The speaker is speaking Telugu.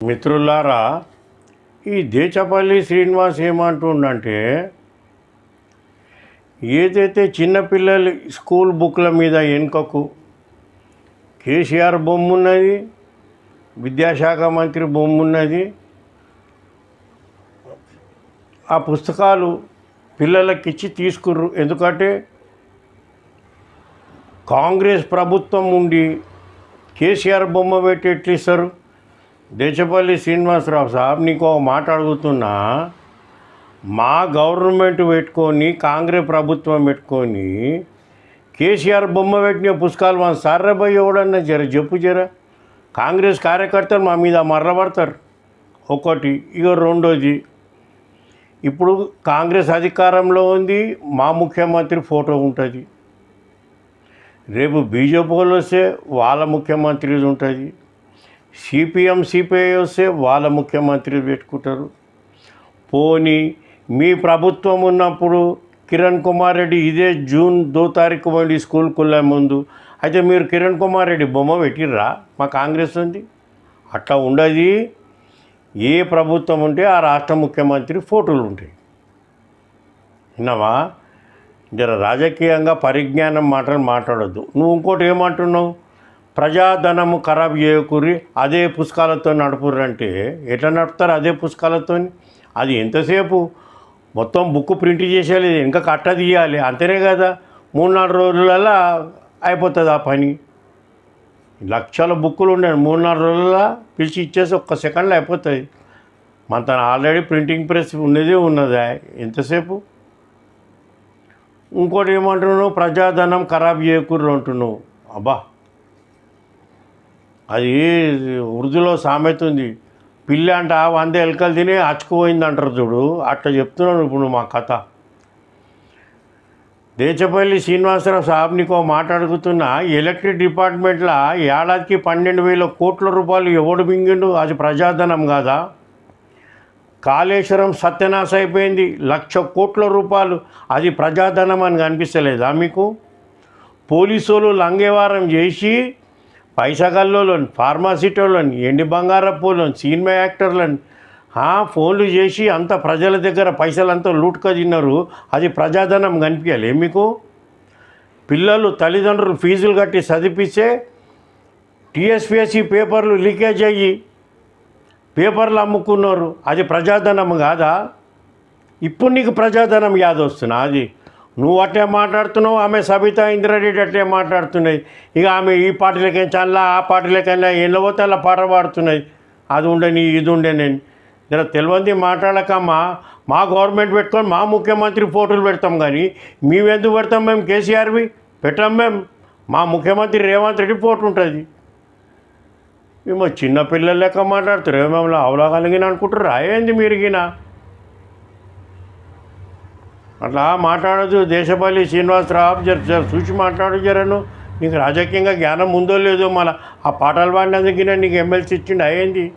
మిత్రులారా ఈ దేచపల్లి శ్రీనివాస్ ఏమంటుండంటే ఏదైతే చిన్నపిల్లలు స్కూల్ బుక్ల మీద వెనుకకు కేసీఆర్ బొమ్మ ఉన్నది విద్యాశాఖ మంత్రి బొమ్మ ఉన్నది ఆ పుస్తకాలు పిల్లలకి ఇచ్చి తీసుకుర్రు. ఎందుకంటే కాంగ్రెస్ ప్రభుత్వం ఉండి కేసీఆర్ బొమ్మ పెట్టి ఎట్లు ఇస్తారు దేశపల్లి శ్రీనివాసరావు సాబ్ నీకు ఒక మాట అడుగుతున్నా. మా గవర్నమెంట్ పెట్టుకొని కాంగ్రెస్ ప్రభుత్వం పెట్టుకొని కేసీఆర్ బొమ్మ పెట్టిన పుస్తకాలు మన సర్రబోయ్ ఎవడన్నా జర చెప్పు జర. కాంగ్రెస్ కార్యకర్తలు మా మీద మర్రబడతారు ఒకటి ఇక రెండోది ఇప్పుడు కాంగ్రెస్ అధికారంలో ఉంది మా ముఖ్యమంత్రి ఫోటో ఉంటుంది. రేపు బీజేపీ వాళ్ళు వస్తే వాళ్ళ ముఖ్యమంత్రి ఉంటుంది. సిపిఎం సిపిఐ వస్తే వాళ్ళ ముఖ్యమంత్రి పెట్టుకుంటారు. పోనీ మీ ప్రభుత్వం ఉన్నప్పుడు కిరణ్ కుమార్ రెడ్డి ఇదే జూన్ దో తారీఖు పోయి స్కూల్కి వెళ్ళే ముందు. అయితే మీరు కిరణ్ కుమార్ రెడ్డి బొమ్మ పెట్టిర్రా? మా కాంగ్రెస్ ఉంది. అట్లా ఉండదు. ఏ ప్రభుత్వం ఉంటే ఆ రాష్ట్ర ముఖ్యమంత్రి ఫోటోలు ఉంటాయి. విన్నావా? జర రాజకీయంగా పరిజ్ఞానం మాటలు మాట్లాడొద్దు. నువ్వు ఇంకోటి ఏమంటున్నావు? ప్రజాధనము ఖరాబ్ చేయకూరి అదే పుస్తకాలతో నడుపురంటే ఎట్లా నడుపుతారు అదే పుస్తకాలతో అది ఎంతసేపు? మొత్తం బుక్ ప్రింట్ చేసేయాలి ఇంకా కట్ట తీయాలి అంతేనే కదా? మూడు నాలుగు రోజులలో అయిపోతుంది ఆ పని. లక్షల బుక్కులు ఉన్నాయి మూడు నాలుగు రోజుల పిలిచి ఇచ్చేసి ఒక్క సెకండ్లో అయిపోతుంది. మన తన ఆల్రెడీ ప్రింటింగ్ ప్రెస్ ఉన్నదే ఉన్నదా? ఎంతసేపు? ఇంకోటి ఏమంటున్నావు? ప్రజాధనం ఖరాబ్ చేయకూర్రు అంటున్నావు. అబ్బా! అది ఉర్దూలో సామెత ఉంది. పిల్లి అంట వంద ఎలకలు తిని అచ్చుకుపోయింది అంటారు చూడు. అట్లా చెప్తున్నాను ఇప్పుడు మా కథ. దేచపల్లి శ్రీనివాసరావు సాబ్ నీకో మాట ఎలక్ట్రిక్ డిపార్ట్మెంట్లో ఏడాదికి పన్నెండు వేల కోట్ల రూపాయలు ఎవడు మింగిండు? అది ప్రజాధనం కాదా? కాళేశ్వరం సత్యనాశ అయిపోయింది. లక్ష కోట్ల రూపాయలు. అది ప్రజాధనం అని కనిపిస్తలేదా మీకు? పోలీసులు లంగేవారం చేసి పైసగల్లోని ఫార్మాసిటోళ్ళని ఎండి బంగారపోళ్ళని సినిమా యాక్టర్లని ఆ, ఫోన్లు చేసి అంత ప్రజల దగ్గర పైసలంతా లూట్గా తిన్నారు. అది ప్రజాధనం కనిపించాలి. మీకు? పిల్లలు తల్లిదండ్రులు ఫీజులు కట్టి చదివిస్తే టీఎస్పిఎస్సి పేపర్లు లీకేజ్ అయ్యి పేపర్లు అమ్ముకున్నారు. అది ప్రజాధనం కాదా? ఇప్పుడు నీకు ప్రజాధనం యాదొస్తున్నా అది. నువ్వు అట్టే మాట్లాడుతున్నావు ఆమె సబితా ఇంద్రారెడ్డి అట్టే మాట్లాడుతున్నాయి. ఇక ఆమె ఈ పార్టీలకి చల్లా ఆ పాటలకైనా ఎన్నో తెల్ల అలా పాట పాడుతున్నాయి. అది ఉండని ఇది ఉండే నేను. జర తెలివంది మాట్లాడకమ్మా. మా గవర్నమెంట్ పెట్టుకొని మా ముఖ్యమంత్రి ఫోటోలు పెడతాం కానీ మేమెందుకు పెడతాం మేము కేసీఆర్వి? పెట్టాం మేము మా ముఖ్యమంత్రి రేవంత్ రెడ్డి ఫోటో ఉంటుంది. మేము చిన్నపిల్లలు లెక్క మాట్లాడుతారు ఏమేమి అవలాగలిగిన అనుకుంటారు ఏంది గినా? అట్లా మాట్లాడదు దేశపల్లి శ్రీనివాసరావు జర చూసి మాట్లాడు జరను. నీకు రాజకీయంగా జ్ఞానం ఉందో లేదో మళ్ళీ ఆ పాటలు పాడినందుకు నీకు ఎమ్మెల్సీ ఇచ్చిండు. అయ్యింది.